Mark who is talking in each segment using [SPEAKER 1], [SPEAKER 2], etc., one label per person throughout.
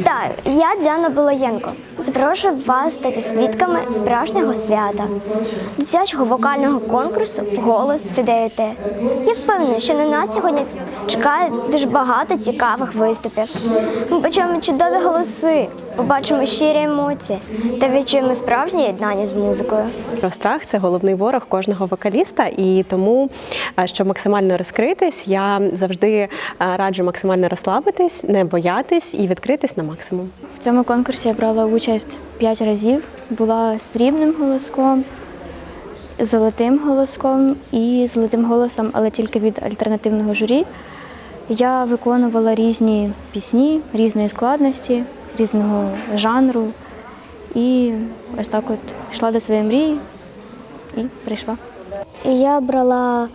[SPEAKER 1] Вітаю! Я Діана Булаєнко. Запрошую вас стати свідками справжнього свята, дитячого вокального конкурсу Голос ЦДЮТ. Я впевнена, що на нас сьогодні чекає дуже багато цікавих виступів. Ми почуємо чудові голоси, побачимо щирі емоції та відчуємо справжнє єднання з музикою.
[SPEAKER 2] Про страх це головний ворог кожного вокаліста, і тому, е, щоб максимально розкритись, я завжди е, раджу максимально розслабитись, не боятись і відкритись на максимум.
[SPEAKER 3] В цьому конкурсі я брала участь 5 разів. Була срібним голоском, золотим голоском і золотим голосом, але тільки від альтернативного журі. Я виконувала різні пісні, різної складності, різного жанру. І ось так от йшла до своєї мрії і прийшла.
[SPEAKER 1] Я брала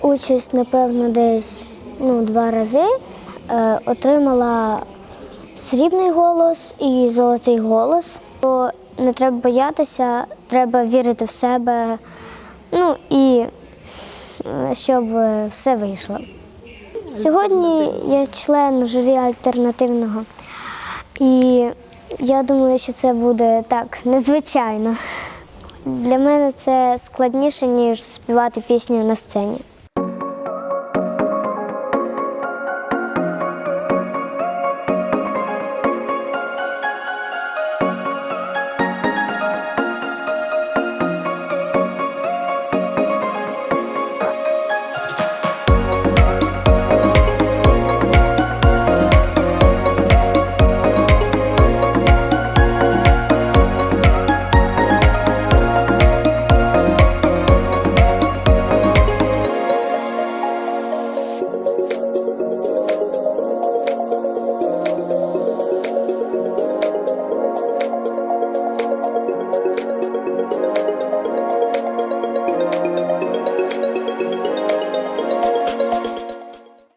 [SPEAKER 1] участь, напевно, десь ну, два рази. Е, отримала срібний голос і золотий голос. Бо не треба боятися, треба вірити в себе. Ну і е, щоб все вийшло. Сьогодні я член журі альтернативного. І я думаю, що це буде так незвичайно. Для мене це складніше, ніж співати пісню на сцені.